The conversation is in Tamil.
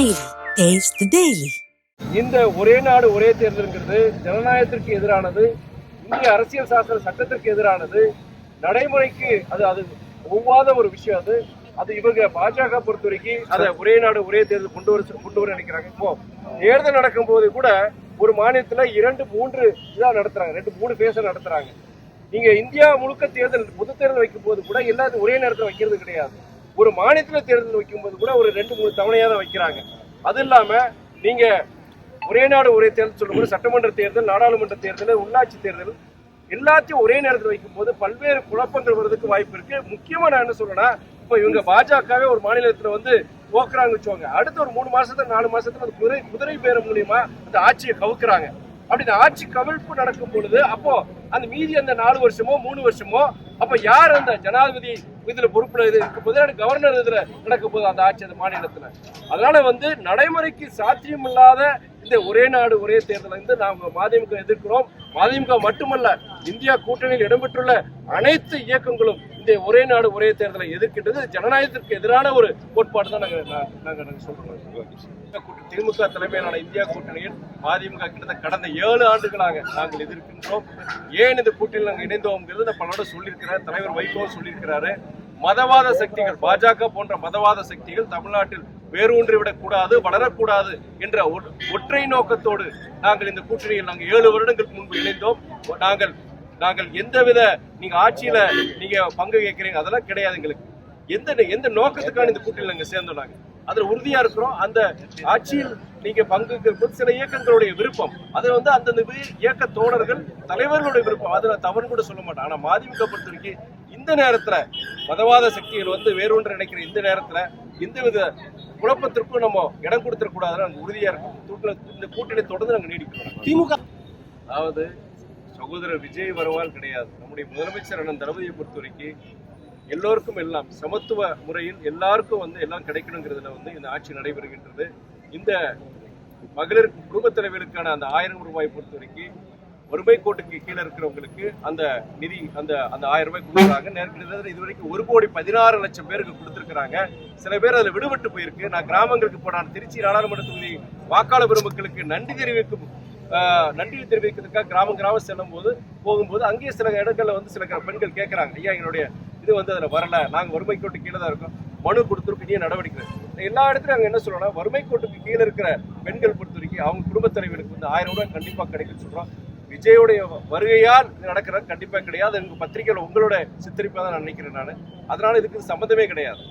Taste the Daily. இந்த ஒரே நாடு ஒரே தேர்தல்ங்கிறது ஜனநாயகத்திற்கு எதிரானது இந்திய அரசியல் சாசன சட்டத்திற்கு எதிரானது நடைமுறைக்கு அது அது ஒவ்வாத ஒரு விஷயம் அது. அது இவங்க பாஜக பொறுத்த வரைக்கும் அதை ஒரே நாடு ஒரே தேர்தல் கொண்டு வர கொண்டு வர நினைக்கிறாங்க. இப்போ தேர்தல் நடக்கும் போது கூட ஒரு மாநிலத்துல இரண்டு மூன்று இதா நடத்துறாங்க. ரெண்டு மூணு பேச நடத்துறாங்க. நீங்க இந்தியா முழுக்க தேர்தல் பொது தேர்தல் வைக்கும் போது கூட எல்லாத்தையும் ஒரே நேரத்தில் வைக்கிறது கிடையாது. ஒரு மாநிலத்தில் தேர்தல் வைக்கும்போது கூட ஒரு ரெண்டு மூணு தவணையாக தான் வைக்கிறாங்க. அது இல்லாமல் நீங்கள் ஒரே நாடு ஒரே தேர்தல் சொல்லும்போது சட்டமன்ற தேர்தல் நாடாளுமன்ற தேர்தல் உள்ளாட்சி தேர்தல் எல்லாத்தையும் ஒரே நேரத்தில் வைக்கும்போது பல்வேறு குழப்பங்கள் வர்றதுக்கு வாய்ப்பு இருக்கு. முக்கியமாக நான் என்ன சொல்றேன்னா இப்போ இவங்க பாஜகவே ஒரு மாநிலத்தில் வந்து போக்குறாங்க வச்சுவாங்க அடுத்த ஒரு மூணு மாசத்துல நாலு மாசத்துல அந்த குதிரை குதிரை பேரம் மூலியமா அந்த ஆட்சியை கவுக்குறாங்க. அப்படி இந்த ஆட்சி கவிழ்ப்பு நடக்கும் பொழுது அப்போ அந்த மீதி அந்த நாலு வருஷமோ மூணு வருஷமோ அப்போ யார் அந்த ஜனாதிபதி இதுல பொறுப்புல இது இருக்க போது கவர்னர் இதுல நடக்க போது அந்த ஆட்சி அந்த மாநிலத்துல. அதனால வந்து நடைமுறைக்கு சாத்தியம் இல்லாத இந்த ஒரே நாடு ஒரே தேர்தலை வந்து நாம் மதிமுக எதிர்க்கிறோம். மதிமுக மட்டுமல்ல இந்தியா கூட்டணியில் இடம்பெற்றுள்ள அனைத்து இயக்கங்களும் இந்த ஒரே நாடு ஒரே தேர்தலை எதிர்க்கின்றது. ஜனநாயகத்திற்கு எதிரான ஒரு கோட்பாடு தான் நாங்கள் நாங்கள் நாங்கள் சொல்கிறோம் திமுக தலைமையிலான இந்தியா கூட்டணியில் மதிமுக கிட்டத்தட்ட கடந்த ஏழு ஆண்டுகளாக நாங்கள் எதிர்க்கின்றோம். ஏன் இந்த கூட்டணியில் நாங்கள் இணைந்தோம்ங்கிறது நான் பலரோட சொல்லியிருக்கிறார் தலைவர் வைகோ சொல்லியிருக்கிறாரு. மதவாத சக்திகள் பாஜக போன்ற மதவாத சக்திகள் தமிழ்நாட்டில் வேரூன்றிவிடக் கூடாது வளரக்கூடாது என்ற ஒற்றை நோக்கத்தோடு நாங்கள் இந்த கூட்டணியில் நாங்கள் ஏழு வருடங்களுக்கு முன்பு இணைந்தோம். நாங்கள் நாங்கள் எந்தவித நீங்க ஆட்சியில நீங்க பங்கு கேட்கறீங்க அதெல்லாம் கிடையாது எங்களுக்கு. எந்த எந்த நோக்கத்துக்கான இந்த கூட்டணியில் நாங்க சேர்ந்தோம் நாங்க. அதுல உறுதியா இருக்கிறோம். அந்த ஆட்சியில் நீங்க பங்கு சில இயக்கங்களுடைய விருப்பம் அது வந்து அந்தந்த வி- இயக்க தோழர்கள் தலைவர்களுடைய விருப்பம் அதுல தவறு கூட சொல்ல மாட்டேன் ஆனா மதிமுக பொறுத்த வரைக்கும் இந்த நேரத்துல மதவாத சக்திகள் வந்து வேறொன்று நினைக்கிற இந்த நேரத்துல எந்தவித குழப்பத்திற்கும் நம்ம இடம் கொடுத்துடக்கூடாதுன்னு நாங்க உறுதியா இருக்கும். இந்த கூட்டணி தொடர்ந்து நாங்க நீடிக்கிறோம். திமுக. அதாவது சகோதரர் விஜய் வருவால் கிடையாது. நம்முடைய முதலமைச்சர் அண்ணன் தளபதியை பொறுத்த வரைக்கும் எல்லோருக்கும் எல்லாம் சமத்துவ முறையில் எல்லாருக்கும் வந்து எல்லாம் கிடைக்கணுங்கிறதுல வந்து இந்த ஆட்சி நடைபெறுகின்றது. இந்த மகளிர் குடும்பத் தலைவர்களுக்கான அந்த ஆயிரம் ரூபாய் பொறுத்த வரைக்கும் வறுமை கோட்டுக்கு கீழே இருக்கிறவங்களுக்கு அந்த நிதி அந்த அந்த ஆயிரம் ரூபாய் கொடுக்குறாங்க. நேர்கிட்ட இது வரைக்கும் ஒரு கோடி பதினாறு லட்சம் பேருக்கு கொடுத்துருக்குறாங்க. சில பேர் அதில் விடுபட்டு போயிருக்கு. நான் கிராமங்களுக்கு போனான் திருச்சி நாடாளுமன்ற தொகுதி வாக்காளர் பெருமக்களுக்கு நன்றி தெரிவிக்கும் நன்றி தெரிவிக்கிறதுக்காக கிராமம் கிராமம் செல்லும் போது போகும்போது அங்கேயே சில இடங்கள்ல வந்து சில பெண்கள் கேட்கறாங்க ஐயா எங்களுடைய இது வந்து அதில் வரல. நாங்கள் வறுமை கோட்டு கீழே தான் இருக்கோம். மனு கொடுத்துருக்கு இனிய நடவடிக்கை எல்லா இடத்துலையும் அங்கே என்ன சொல்கிறோன்னா வறுமை கோட்டுக்கு கீழே இருக்கிற பெண்கள் பொறுத்த வரைக்கும் அவங்க குடும்பத் தலைவர்களுக்கு வந்து ஆயிரம் ரூபாய் கண்டிப்பாக கிடைக்கும் சொல்கிறோம் விஜயோடைய வருகையால் இது நடக்கிறது கண்டிப்பாக கிடையாது. எங்கள் பத்திரிகையில் உங்களோட சித்தரிப்பாக தான் நான் நினைக்கிறேன் நான். அதனால இதுக்கு சம்மந்தமே கிடையாது.